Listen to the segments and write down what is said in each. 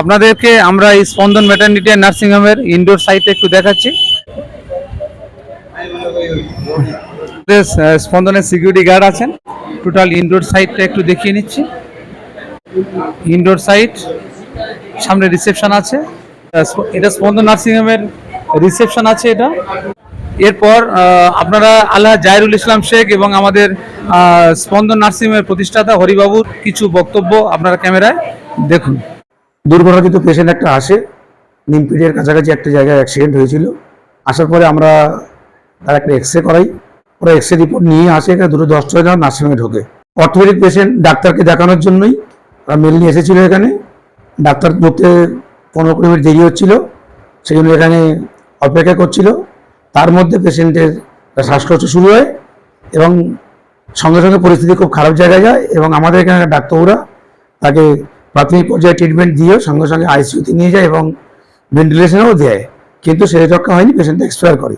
আপনাদেরকে আমরা এই স্পন্দন ম্যাটার্নিটি অ্যান্ড নার্সিং হোমের ইনডোর সাইটে একটু দেখাচ্ছি। স্পন্দনের সিকিউরিটি গার্ড আছেন। টোটাল ইনডোর সাইটটা একটু দেখিয়ে নিচ্ছি। ইনডোর সাইট সামনে রিসেপশন আছে। এটা স্পন্দন নার্সিং হোমের রিসেপশন আছে এটা। এরপর আপনারা আল্লাহ জাহিরুল ইসলাম শেখ এবং আমাদের স্পন্দন নার্সিং হোমের প্রতিষ্ঠাতা হরিবাবুর কিছু বক্তব্য আপনারা ক্যামেরায় দেখুন। দুর্ঘটনাকৃত পেশেন্ট একটা আসে। নিমপিডিয়ার কাছাকাছি একটা জায়গায় অ্যাক্সিডেন্ট হয়েছিল। আসার পরে আমরা তার একটা এক্স রে করাই। ওরা এক্স রে রিপোর্ট নিয়ে আসে, এখানে দুটো দশ ছয় জন নার্সিংহোমে ঢোকে। অর্থোপেডিক পেশেন্ট ডাক্তারকে দেখানোর জন্যই ওরা মেলনি এসেছিল এখানে। ডাক্তার ঢুকতে পনেরো কুড়ি মিনিট দেরি হচ্ছিল সেই জন্য এখানে অপেক্ষা করছিল। তার মধ্যে পেশেন্টের শ্বাসকষ্ট শুরু হয় এবং সঙ্গে সঙ্গে পরিস্থিতি খুব খারাপ জায়গায় যায় এবং আমাদের এখানে ডাক্তাররা তাকে প্রাথমিক পর্যায়ে ট্রিটমেন্ট দিয়েও সঙ্গে সঙ্গে আইসিইউতে নিয়ে যায় এবং ভেন্টিলেশনও দেয়। কিন্তু সে রক্ষা হয়নি পেশেন্ট এক্সপায়ার করে।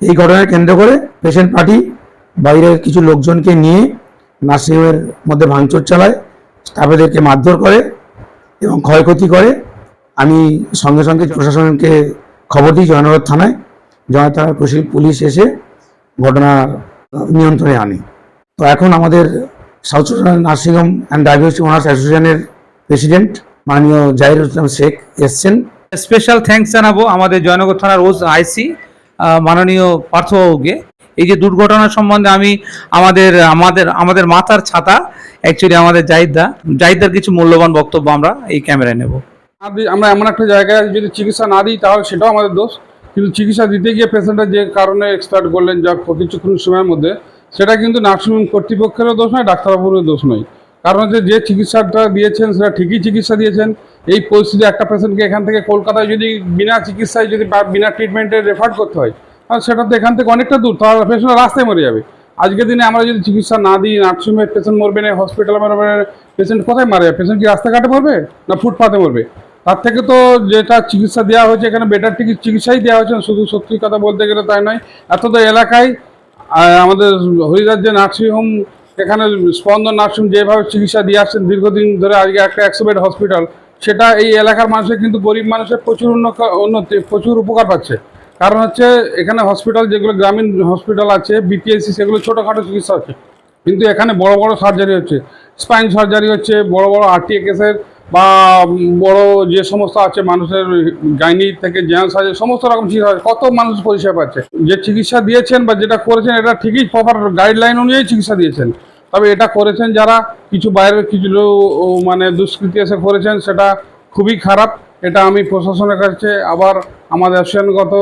এই ঘটনাকে কেন্দ্র করে পেশেন্ট পার্টি বাইরের কিছু লোকজনকে নিয়ে নার্সিংহোমের মধ্যে ভাঙচুর চালায় স্টাফেদেরকে মারধর করে এবং ক্ষয়ক্ষতি করে। আমি সঙ্গে সঙ্গে প্রশাসনকে খবর দিই জয়নগর থানায় জয় থানার পুলিশ- এসে ঘটনা নিয়ন্ত্রণে আনে। তো এখন আমাদের south nursing home and diagnostic owners অ্যাসোসিয়েশনের প্রেসিডেন্ট মাননীয় জাহিরুল ইসলাম শেখ এসছেন। স্পেশাল থ্যাঙ্কস জানাব আমাদের জয়নগর থানার ওস আইসি মাননীয় পার্থবাবুকে এই যে দুর্ঘটনা সম্বন্ধে আমি আমাদের আমাদের আমাদের মাথার ছাতা অ্যাকচুয়ালি আমাদের জাহিদদা জাহিদদার কিছু মূল্যবান বক্তব্য আমরা এই ক্যামেরায় নেব। আমরা এমন একটা জায়গায় যদি চিকিৎসা না দিই তাহলে সেটাও আমাদের দোষ। কিন্তু চিকিৎসা দিতে গিয়ে পেশেন্টের যে কারণে এক্সপায়ার করলেন যা কিছুক্ষণ সময়ের মধ্যে সেটা কিন্তু নার্সিংহোম কর্তৃপক্ষেরও দোষ নয় ডাক্তারবাবুরও দোষ নয়। কারণ হচ্ছে যে চিকিৎসাটা দিয়েছেন, সেটা ঠিকই চিকিৎসা দিয়েছেন। এই পরিস্থিতি একটা পেশেন্টকে এখান থেকে কলকাতায় যদি বিনা চিকিৎসায় যদি বিনা ট্রিটমেন্টে রেফার করতে হয়, তাহলে সেটা তো এখান থেকে অনেকটা দূর। তাহলে পেশেন্ট রাস্তায় মরে যাবে। আজকের দিনে আমরা যদি চিকিৎসা না দিই, নার্সিংহোমে পেশেন্ট মরবে না হসপিটালে মরবে পেশেন্ট কোথায় মারা যাবে? পেশেন্ট কি রাস্তাঘাটে মরবে না ফুটপাতে মরবে? তার থেকে তো যেটা চিকিৎসা দেওয়া হয়েছে এখানে বেটার চিকিৎসাই দেওয়া হয়েছে। শুধু সত্যি কথা বলতে গেলে তাই নয় এত তো এলাকায় আমাদের হরিদাস যে নার্সিংহোম এখানে স্পন্দন নার্সিং যেভাবে চিকিৎসা দিয়ে আসছেন, দীর্ঘদিন ধরে আজকে একটা একশো বেড হসপিটাল, সেটা এই এলাকার মানুষের কিন্তু গরিব মানুষের প্রচুর উন্নত- প্রচুর উপকার পাচ্ছে। কারণ হচ্ছে এখানে হসপিটাল যেগুলো গ্রামীণ হসপিটাল আছে বিপিএসসি সেগুলো ছোটোখাটো চিকিৎসা হচ্ছে। কিন্তু এখানে বড় বড় সার্জারি হচ্ছে, স্পাইন সার্জারি হচ্ছে, বড় বড় আরটিএ কেসের বা বড় যে সমস্ত আছে, মানুষের গাইনি থেকে জেনারেল আছে সমস্ত রকম চিকিৎসা। কত মানুষ পরিষেবা পাচ্ছে? যে চিকিৎসা দিয়েছেন বা যেটা করেছেন, এটা ঠিকই প্রপার গাইডলাইন অনুযায়ী চিকিৎসা দিয়েছেন। তবে এটা করেছেন যারা কিছু বাইরের কিছু মানে দুষ্কৃতি এসে করেছেন, সেটা খুবই খারাপ। এটা আমি প্রশাসনের কাছে আবার আমাদের অ্যাসোসিয়েশনগত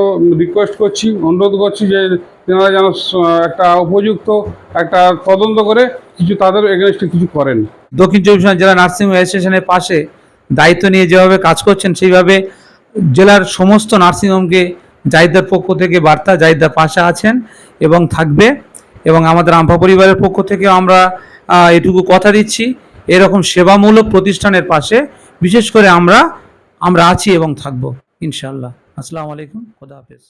রিকোয়েস্ট করছি, অনুরোধ করছি যে তেনারা যেন একটা উপযুক্ত একটা তদন্ত করে কিছু তাদের এগেনস্টে কিছু করেন। দক্ষিণ চব্বিশ পরগনা জেলা নার্সিং অ্যাসোসিয়েশনের পাশে দায়িত্ব নিয়ে যেভাবে কাজ করছেন, সেইভাবে জেলার সমস্ত নার্সিংহোমকে জাহিদার পক্ষ থেকে বার্তা, জাহিদার পাশে আছেন এবং থাকবে এবং আমাদের আম্পা পরিবারের পক্ষ থেকে আমরা এটুকু কথা দিচ্ছি। এরকম সেবামূলক প্রতিষ্ঠানের পাশে বিশেষ করে আমরা আমরা আছি এবং থাকব ইনশাল্লাহ আসসালামু আলাইকুম, খোদা হাফেজ।